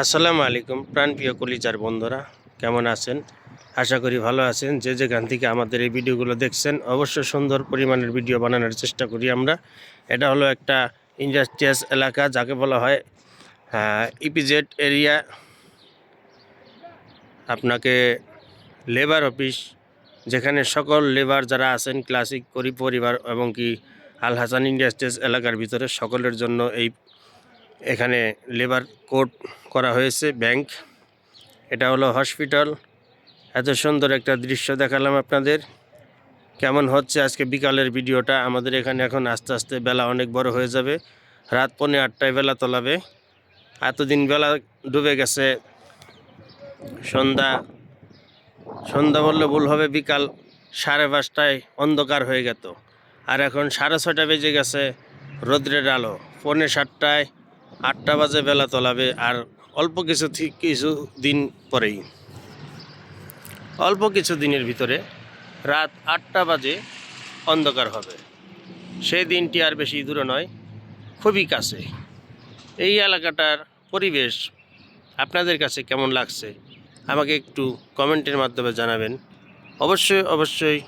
আসসালামু আলাইকুম, প্রাণপ্রিয় কলিজার বন্ধুরা, কেমন আছেন? আশা করি ভালো আছেন। যে যেখান থেকে আমাদের এই ভিডিওগুলো দেখছেন, অবশ্যই সুন্দর পরিমাণের ভিডিও বানানোর চেষ্টা করি আমরা। এটা হলো একটা ইন্ডাস্ট্রিয়াস এলাকা, যাকে বলা হয় ইপিজেড এরিয়া। আপনাকে লেবার অফিস, যেখানে সকল লেবার যারা আছেন, ক্লাসিক করি পরিবার এবং কি আল হাসান ইন্ডাস্ট্রিজ এলাকার ভিতরে, সকলের জন্য এই এখানে লেবার কোড করা হয়েছে ব্যাংক এটা হলো হসপিটাল এত সুন্দর একটা দৃশ্য দেখালাম আপনাদের। কেমন হচ্ছে আজকে বিকালের ভিডিওটা? আমাদের এখানে এখন আস্তে আস্তে বেলা অনেক বড় হয়ে যাবে। রাত পৌনে আটটায় বেলা তোলাবে। এতদিন বেলা ডুবে গেছে। সন্ধ্যা সন্ধ্যা বললে ভুল হবে, বিকাল সাড়ে পাঁচটায় অন্ধকার হয়ে গেত। আর এখন সাড়ে ছটা বেজে গেছে রৌদ্রের আলো। পৌনে সাতটায় আটটা বাজে বেলা তোলাবে আর অল্প কিছু কিছু দিন পরেই। অল্প কিছু দিনের ভিতরে রাত আটটা বাজে অন্ধকার হবে। সেই দিনটি আর বেশি দূরে নয়, খুবই কাছে। এই এলাকাটার পরিবেশ আপনাদের কাছে কেমন লাগছে? আমাকে একটু কমেন্টের মাধ্যমে জানাবেন। অবশ্যই অবশ্যই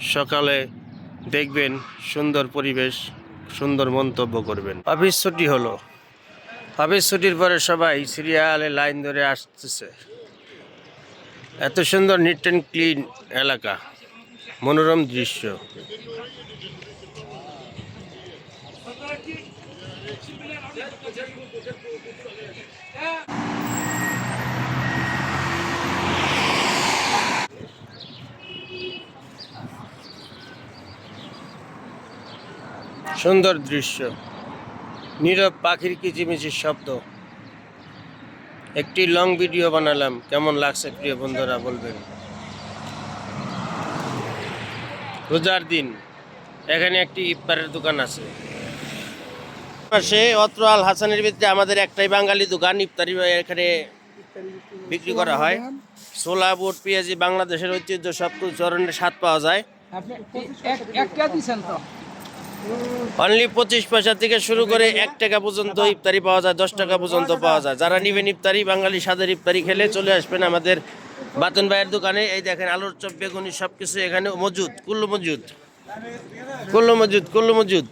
সকালে দেখবেন সুন্দর পরিবেশ, সুন্দর মন্তব্য করবেন। অফিস ছুটি হলো। অফিস ছুটির পরে সবাই সিরিয়ালে লাইন ধরে আসতেছে। এত সুন্দর নিট অ্যান্ড ক্লিন এলাকা, মনোরম দৃশ্য। সুন্দর দৃশ্য। নীরব পাখির কিচিমিচির শব্দ। একটি লং ভিডিও বানালাম। কেমন লাগছে প্রিয় বন্ধুরা বলবেন। রোজার দিন, এখানে একটি ইফতারের দোকান আছে। পাশে অত্র আল হাসানের ভিতরে আমাদের একটাই বাঙালি দোকান, ইফতারি এখানে বিক্রি করা হয়। ছোলা, বুট, পেঁয়াজি বাংলাদেশের ঐতিহ্য সব ধরনের স্বাদ পাওয়া যায়। অনলি পঁচিশ পয়সা থেকে শুরু করে এক টাকা পর্যন্ত ইফতারি পাওয়া যায় দশ টাকা পর্যন্ত পাওয়া যায়। যারা নিবেন ইফতারি বাঙালি স্বাদের ইফতারি খেলে চলে আসবেন আমাদের বাতন ভাইয়ের দোকানে। এই দেখেন আলুর চপ বেগুনি সব কিছু এখানে মজুদ কুল্লু মজুদ। কুল্লু মজুদ কুল্লু মজুদ।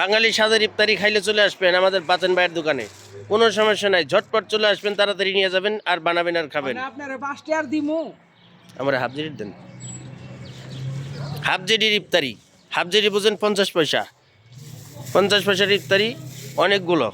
বাঙালি স্বাদের ইফতারি খাইলে চলে আসবেন আমাদের বাতন ভাইয়ের দোকানে। কোনো সমস্যা নাই ঝটপট চলে আসবেন তাড়াতাড়ি নিয়ে যাবেন আর বানাবেন আর খাবেন। মানে আমরা হাফ দেন। হাফ জেডির ইফতারি হাফ জেডি বুঝেন পঞ্চাশ পয়সা। পঞ্চাশ পয়সার ইফতারি অনেকগুলো।